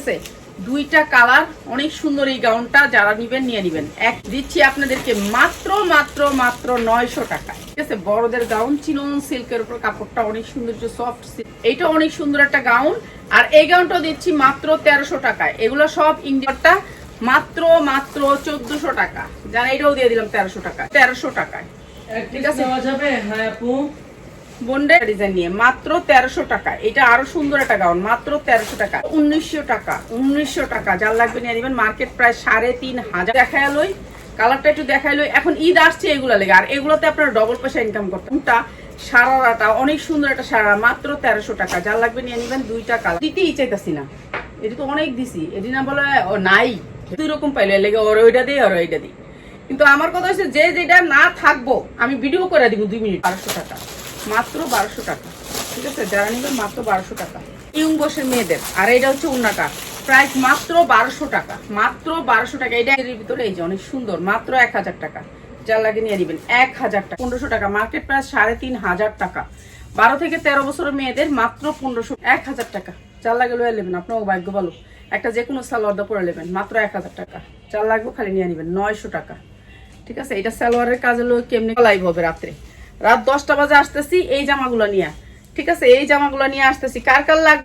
আছে? দুইটা কালার অনেক সুন্দর এই গাউনটা যারা নিবেন নিয়ে নিবেন। এক দিচ্ছি আপনাদেরকে মাত্র মাত্র মাত্র নয়শো টাকা। ঠিক আছে? বড়দের গাউন চিনন সিল্কের উপর কাপড়টা অনেক সুন্দর সফট সিল্ক এইটা অনেক সুন্দর একটা গাউন। আর এই গাউনটা দিচ্ছি মাত্র তেরোশো টাকায়। এগুলো সব ইন্ডিয়ারটা মাত্র মাত্র চোদ্দশো টাকা। যারা এটাও দিয়ে দিলাম তেরোশো টাকা তেরোশো টাকায়। ঠিক আছে? যাবে হ্যাঁ আপু। বন্ডে ডিজাইন নিয়ে মাত্র তেরোশো টাকা। এটা আরও সুন্দর একটা গাউন, মাত্র তেরোশো টাকা। উনিশশো টাকা উনিশশো টাকা। যার লাগবে নিয়ে নেবেন, মার্কেট প্রায় সাড়ে তিন হাজার। কালারটা একটু এখন ঈদ আসছে এগুলো লেগে, আর এগুলোতে ডবল পয়সা ইনকাম সারারাটা, অনেক সুন্দর একটা সারা, মাত্র তেরোশো টাকা। যার লাগবে নিয়ে নেবেন দুইটা কালার। দিতেই চাইতাছি না। এটা তো অনেক দিছি। এটি না বলে নাই। দুই রকম পাইলো লেগে ওর ওইটা দিই আর ওইটা দিই। কিন্তু আমার কথা হচ্ছে, যে যেটা না থাকব, আমি ভিডিও করে দিব দুই মিনিট, বারোশো টাকা। মাত্র বারোশো টাকা। ঠিক আছে? যারা নেবেন মাত্র বারোশো টাকা। ইউং বসের মেয়েদের। আর এটা হচ্ছে উন্নাটা প্রাইস মাত্র বারোশো টাকা। মাত্র বারোশো টাকা। এটা এর ভিতরে এই যে অনেক সুন্দর। মাত্র এক হাজার টাকা। যার লাগে নিয়ে নেবেন। এক হাজার টাকা। পনেরোশো টাকা। মার্কেট প্রাইস সাড়ে তিন হাজার টাকা। বারো থেকে তেরো বছরের মেয়েদের মাত্র পনেরোশো এক হাজার টাকা। চার লাগে লয়ে নেবেন। আপনার ভাগ্য ভালো। একটা যে কোনো সালোয়ারদা পরে নেবেন। মাত্র এক হাজার টাকা। চার লাগবে খালি নিয়ে নেবেন। নয়শো টাকা। ঠিক আছে? এটা সালোয়ারের কাজে লোক কেমনি লাইভ হবে রাত্রে? রাত দশটা বাজে আসতেছি, এই জামাগুলো নিয়ে। ঠিক আছে, এই জামাগুলো নিয়ে আসতেছি। কার কার লাগবে?